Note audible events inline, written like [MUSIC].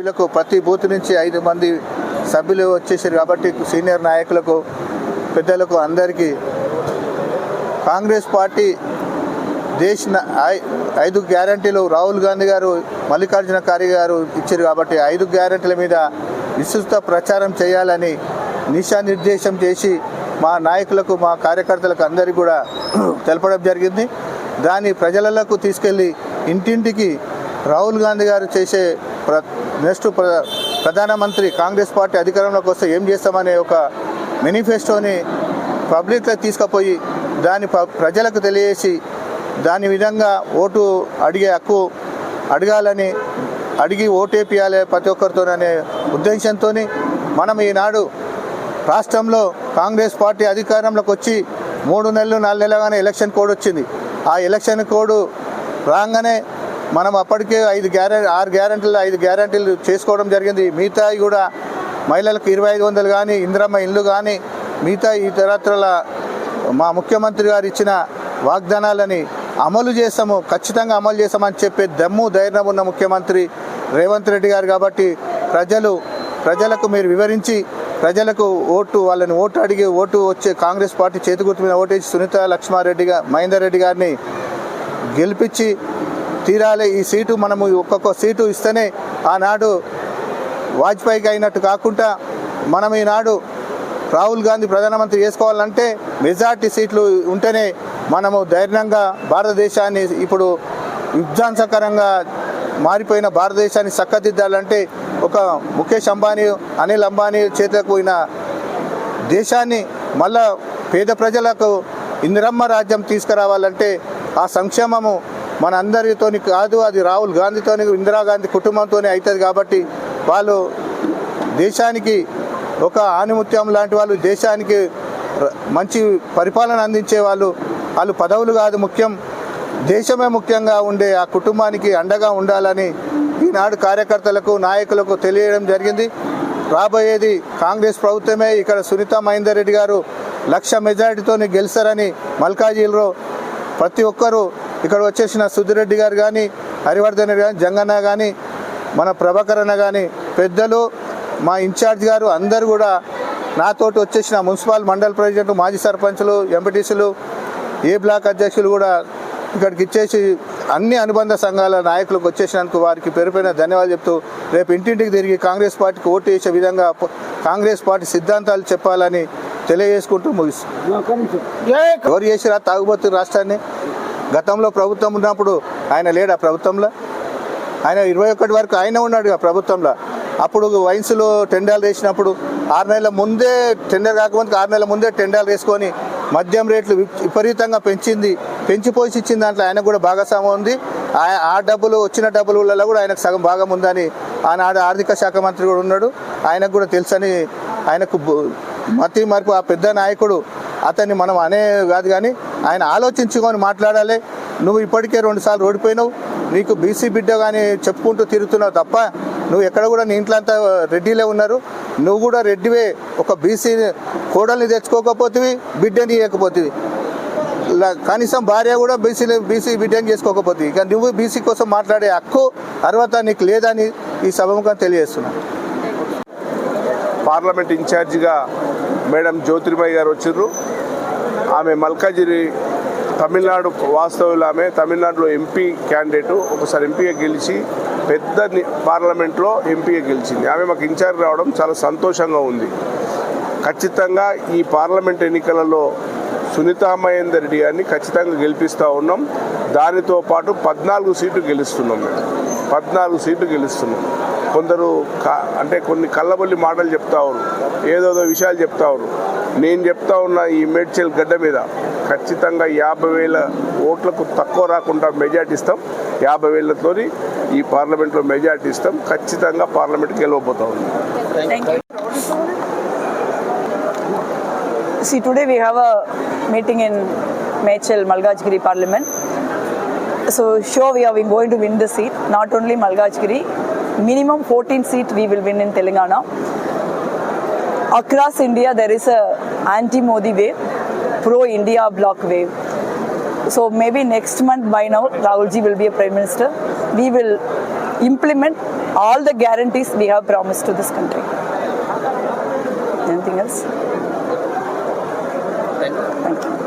సభ్యులకు ప్రతి బూత్ నుంచి ఐదు మంది సభ్యులు వచ్చేసారు కాబట్టి సీనియర్ నాయకులకు పెద్దలకు అందరికీ కాంగ్రెస్ పార్టీ దేశ ఐ- ఐదు గ్యారంటీలు రాహుల్ గాంధీ గారు మల్లికార్జున ఖార్గే గారు ఇచ్చారు కాబట్టి ఐదు గ్యారంటీల మీద విస్తృత ప్రచారం చేయాలని దిశానిర్దేశం చేసి మా నాయకులకు మా కార్యకర్తలకు అందరికీ కూడా [CLEARS THROAT] తెలపడం జరిగింది. దాన్ని ప్రజలకు తీసుకెళ్ళి ఇంటింటికి రాహుల్ గాంధీ గారు చేసే ప్ర నెక్స్ట్ ప్ర ప్రధానమంత్రి కాంగ్రెస్ పార్టీ అధికారంలోకి వస్తే ఏం చేస్తామనే ఒక మేనిఫెస్టోని పబ్లిక్లో తీసుకుపోయి దాన్ని ప- ప్రజలకు తెలియజేసి దాని విధంగా ఓటు అడిగే హక్కు అడగాలని అడిగి ఓటేపియాలి ప్రతి ఒక్కరితోననే ఉద్దేశంతో మనం ఈనాడు రాష్ట్రంలో కాంగ్రెస్ పార్టీ అధికారంలోకి వచ్చి మూడు నెలలు నాలుగు నెలలుగానే ఎలక్షన్ కోడ్ వచ్చింది. ఆ ఎలక్షన్ కోడ్ రాగానే మనం అప్పటికే ఐదు గ్యారెంటీ ఆరు గ్యారెంటీలు ఐదు గ్యారెంటీలు చేసుకోవడం జరిగింది. మిగతాయి కూడా మహిళలకు ఇరవై ఐదు వందలు కానీ ఇందిరమ్మ ఇల్లు కానీ మిగతా ఇతరత్రల మా ముఖ్యమంత్రి గారు ఇచ్చిన వాగ్దానాలని అమలు చేస్తాము ఖచ్చితంగా అమలు చేస్తామని చెప్పే దమ్ము ధైర్యం ఉన్న ముఖ్యమంత్రి రేవంత్ రెడ్డి గారు కాబట్టి ప్రజలు ప్రజలకు మీరు వివరించి ప్రజలకు ఓటు వాళ్ళని ఓటు అడిగి ఓటు వచ్చే కాంగ్రెస్ పార్టీ చేతికూర్తి మీద ఓటేసి సునీత లక్ష్మారెడ్డి గారు మహేందర్ రెడ్డి గారిని గెలిపించి తీరాలి. ఈ సీటు మనము ఒక్కొక్క సీటు ఇస్తేనే ఆనాడు వాజ్పేయికి అయినట్టు కాకుండా మనం ఈనాడు రాహుల్ గాంధీ ప్రధానమంత్రి చేసుకోవాలంటే మెజార్టీ సీట్లు ఉంటేనే మనము ధైర్యంగా భారతదేశాన్ని ఇప్పుడు విధ్వంసకరంగా మారిపోయిన భారతదేశాన్ని చక్కదిద్దాలంటే ఒక ముఖేష్ అంబానీ అనిల్ అంబానీ చేతకు పోయిన దేశాన్ని మళ్ళా పేద ప్రజలకు ఇందిరమ్మ రాజ్యం తీసుకురావాలంటే ఆ సంక్షేమము మన అందరితోని కాదు అది రాహుల్ గాంధీతోని ఇందిరాగాంధీ కుటుంబంతోనే అవుతుంది కాబట్టి వాళ్ళు దేశానికి ఒక ఆనిముత్యం లాంటి వాళ్ళు దేశానికి మంచి పరిపాలన అందించే వాళ్ళు వాళ్ళు పదవులు కాదు ముఖ్యం దేశమే ముఖ్యంగా ఉండే ఆ కుటుంబానికి అండగా ఉండాలని ఈనాడు కార్యకర్తలకు నాయకులకు తెలియడం జరిగింది. రాబోయేది కాంగ్రెస్ ప్రభుత్వమే ఇక్కడ సునీత మహేందర్ రెడ్డి గారు లక్ష మెజారిటీతో గెలుస్తారని మల్కాజీలో ప్రతి ఒక్కరూ ఇక్కడ వచ్చేసిన సుధిరెడ్డి గారు కానీ హరివర్ధన్ కానీ జంగన్న కానీ మన ప్రభాకర్ అన్న కానీ పెద్దలు మా ఇన్ఛార్జ్ గారు అందరూ కూడా నాతోటి వచ్చేసిన మున్సిపల్ మండల్ ప్రెసిడెంట్ మాజీ సర్పంచులు ఎంపీటీసీలు ఏ బ్లాక్ అధ్యక్షులు కూడా ఇక్కడికి ఇచ్చేసి అన్ని అనుబంధ సంఘాల నాయకులకు వచ్చేసినందుకు వారికి పేరు పైన ధన్యవాదాలు చెప్తూ రేపు ఇంటింటికి తిరిగి కాంగ్రెస్ పార్టీకి ఓటు వేసే విధంగా కాంగ్రెస్ పార్టీ సిద్ధాంతాలు చెప్పాలని తెలియజేసుకుంటూ ముగిస్తాం ఎవరు చేసిరా తాగుబోతు రాష్ట్రాన్ని? గతంలో ప్రభుత్వం ఉన్నప్పుడు ఆయన లేడా ప్రభుత్వంలో? ఆయన ఇరవై ఒకటి వరకు ఆయన ఉన్నాడు ప్రభుత్వంలో. అప్పుడు వైన్స్లో టెండర్లు వేసినప్పుడు ఆరు నెలల ముందే టెండర్ కాకముందుకు ఆరు నెలల ముందే టెండర్లు వేసుకొని మద్యం రేట్లు విపరీతంగా పెంచింది పెంచిపోసి ఇచ్చిన దాంట్లో ఆయనకు కూడా భాగస్వామ్యం ఉంది. ఆ- డబ్బులు వచ్చిన డబ్బులలో కూడా ఆయనకు సగం భాగం ఉందని ఆనాడు ఆర్థిక శాఖ మంత్రి కూడా ఉన్నాడు. ఆయనకు కూడా తెలుసని ఆయనకు మతి మార్పు ఆ పెద్ద నాయకుడు అతన్ని మనం అనే కాదు కానీ ఆయన ఆలోచించుకొని మాట్లాడాలి. నువ్వు ఇప్పటికే రెండుసార్లు ఓడిపోయినావు. నీకు బీసీ బిడ్డ కానీ చెప్పుకుంటూ తిరుగుతున్నావు తప్ప నువ్వు ఎక్కడ కూడా నీ ఇంట్లో అంతా రెడ్డిలే ఉన్నారు. నువ్వు కూడా రెడ్డివే. ఒక బీసీ కోడల్ని తెచ్చుకోకపోతేవి బిడ్డని ఇవ్వకపోతుంది కనీసం భార్య కూడా బీసీ బీసీ బిడ్డని చేసుకోకపోతే ఇక నువ్వు బీసీ కోసం మాట్లాడే హక్కు అర్హత నీకు లేదని ఈ సభముఖం తెలియజేస్తున్నాను పార్లమెంట్ ఇన్ఛార్జిగా మేడం జ్యోతిర్మయ్య గారు వచ్చిర్రు. ఆమె మల్కాజిరి తమిళనాడు వాస్తవులు ఆమె తమిళనాడులో ఎంపీ క్యాండిడేటు. ఒకసారి ఎంపీగా గెలిచి పెద్ద పార్లమెంట్లో ఎంపీగా గెలిచింది. ఆమె మాకు ఇన్ఛార్జ్ రావడం చాలా సంతోషంగా ఉంది. ఖచ్చితంగా ఈ పార్లమెంట్ ఎన్నికలలో సునీతామహేందర్ రెడ్డి గారిని ఖచ్చితంగా గెలిపిస్తూ ఉన్నాం. దానితో పాటు పద్నాలుగు సీట్లు గెలుస్తున్నాం మేడం పద్నాలుగు సీట్లు గెలుస్తున్నాం. కొందరు క- అంటే కొన్ని కళ్ళబొల్లి మాటలు చెప్తా ఉన్నారు ఏదోదో విషయాలు చెప్తా ఉన్నారు నేను చెప్తా ఉన్న ఈ మేడ్చల్ గడ్డ మీద ఖచ్చితంగా యాభై వేల ఓట్లకు తక్కువ రాకుండా మెజార్టీ ఇస్తాం యాభై వేలతో ఈ పార్లమెంట్లో మెజార్టీ ఇస్తాం ఖచ్చితంగా పార్లమెంట్ గెలవబోతా ఉన్నాం Thank you. See, today we have a meeting in Mechel, Malgajgiri Parliament. So, sure, we are going to win the seat. Not only Malgajgiri, minimum 14 seats we will win in Telangana. Across India, there is a anti-Modi wave, pro-India block wave. So maybe next month by now, Rahulji will be a prime minister. We will implement all the guarantees we have promised to this country. Anything else? Thank you.